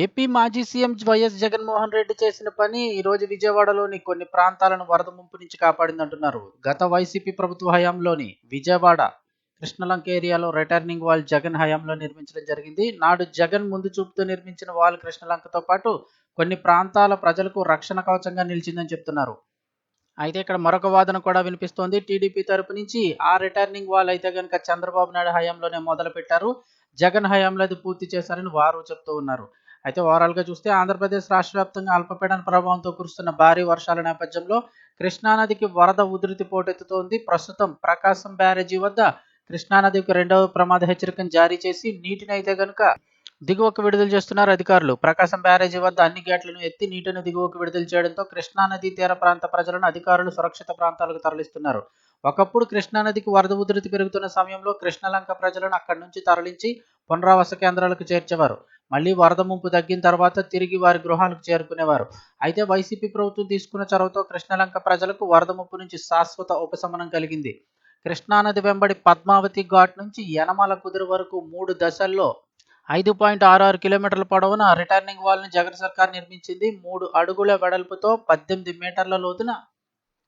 AP మాజీ CM YS Jaganmohan Reddy చేసిన పని ఈరోజు విజయవాడలోని కొన్ని ప్రాంతాలను వరద ముంపు నుంచి కాపాడిందంటున్నారు. గత వైసీపీ ప్రభుత్వ హయాంలోని విజయవాడ కృష్ణలంక ఏరియాలో రిటర్నింగ్ వాల్ జగన్ హయాంలో నిర్మించడం జరిగింది. నాడు జగన్ ముందు చూపుతూ నిర్మించిన వాల్ కృష్ణలంకతో పాటు కొన్ని ప్రాంతాల ప్రజలకు రక్షణ కవచంగా నిలిచిందని చెప్తున్నారు. అయితే ఇక్కడ మరొక వాదన కూడా వినిపిస్తోంది. టీడీపీ తరపు నుంచి ఆ రిటర్నింగ్ వాల్ అయితే కనుక చంద్రబాబు నాయుడు హయాంలోనే మొదలు పెట్టారు జగన్ హయాంలో అది పూర్తి చేశారని వారు చెప్తూ ఉన్నారు. అయితే ఓవరాల్గా చూస్తే ఆంధ్రప్రదేశ్ రాష్ట్ర వ్యాప్తంగా అల్పపీడన ప్రభావంతో కురుస్తున్న భారీ వర్షాల నేపథ్యంలో కృష్ణానదికి వరద ఉధృతి పోటెత్తుతోంది. ప్రస్తుతం ప్రకాశం బ్యారేజీ వద్ద కృష్ణానదికి రెండవ ప్రమాద హెచ్చరికను జారీ చేసి నీటిని అయితే కనుక దిగువకు విడుదల చేస్తున్నారు అధికారులు. ప్రకాశం బ్యారేజీ వద్ద అన్ని గేట్లను ఎత్తి నీటిని దిగువకు విడుదల చేయడంతో కృష్ణానది తీర ప్రాంత ప్రజలను అధికారులు సురక్షిత ప్రాంతాలకు తరలిస్తున్నారు. ఒకప్పుడు కృష్ణానదికి వరద ఉధృతి పెరుగుతున్న సమయంలో కృష్ణలంక ప్రజలను అక్కడి నుంచి తరలించి పునరావాస కేంద్రాలకు చేర్చేవారు. మళ్ళీ వరద ముంపు తగ్గిన తర్వాత తిరిగి వారి గృహాలకు చేరుకునేవారు. అయితే వైసీపీ ప్రభుత్వం తీసుకున్న చొరవతో కృష్ణలంక ప్రజలకు వరద ముప్పు నుంచి శాశ్వత ఉపశమనం కలిగింది. కృష్ణానది వెంబడి పద్మావతి ఘాట్ నుంచి యనమల కుదురు వరకు మూడు దశల్లో ఐదు పాయింట్ ఆరు ఆరు కిలోమీటర్ల పొడవున రిటర్నింగ్ వాల్ని జగన్ సర్కార్ నిర్మించింది. మూడు అడుగుల వెడల్పుతో పద్దెనిమిది మీటర్ల లోతున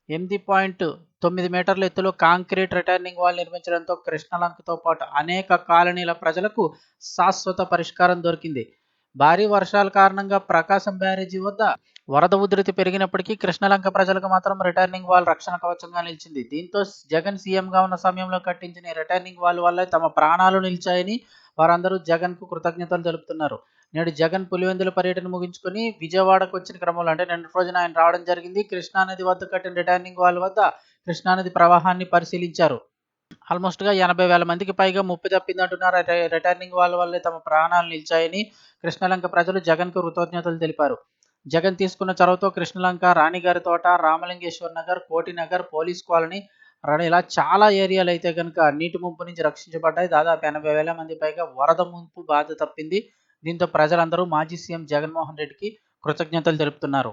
ఎనిమిది పాయింట్ తొమ్మిది మీటర్ల ఎత్తులో కాంక్రీట్ రిటర్నింగ్ వాల్ నిర్మించడంతో కృష్ణలంకతో పాటు అనేక కాలనీల ప్రజలకు శాశ్వత పరిష్కారం దొరికింది. భారీ వర్షాల కారణంగా ప్రకాశం బ్యారేజీ వద్ద వరద ఉధృతి పెరిగినప్పటికీ కృష్ణలంక ప్రజలకు మాత్రం రిటర్నింగ్ వాల్ రక్షణ కవచంగా నిలిచింది. దీంతో జగన్ సీఎంగా ఉన్న సమయంలో కట్టించిన రిటర్నింగ్ వాల్ వల్ల తమ ప్రాణాలు నిలిచాయని వారందరూ జగన్కు కృతజ్ఞతలు తెలుపుతున్నారు. నేడు జగన్ పులివెందుల పర్యటన ముగించుకొని విజయవాడకు వచ్చిన క్రమంలో అంటే నిన్న రోజున ఆయన రావడం జరిగింది. కృష్ణానది వద్ద కట్టిన రిటర్నింగ్ వాల్ వద్ద కృష్ణానది ప్రవాహాన్ని పరిశీలించారు. ఆల్మోస్ట్గా ఎనభై వేల మందికి పైగా ముప్పు తప్పిందంటున్నారు. రి- రిటర్నింగ్ వాళ్ళ వల్లే తమ ప్రాణాలు నిలిచాయని కృష్ణలంక ప్రజలు జగన్కు కృతజ్ఞతలు తెలిపారు. జగన్ తీసుకున్న చొరవతో కృష్ణలంక రాణిగారి తోట రామలింగేశ్వర్ నగర్ కోటి నగర్ పోలీస్ కాలనీ ర- ఇలా చాలా ఏరియాలు అయితే కనుక నీటి ముంపు నుంచి రక్షించబడ్డాయి. దాదాపు ఎనభై వేల మంది పైగా వరద ముంపు బాధ తప్పింది. దీంతో ప్రజలందరూ మాజీ సీఎం జగన్మోహన్ రెడ్డికి కృతజ్ఞతలు తెలుపుతున్నారు.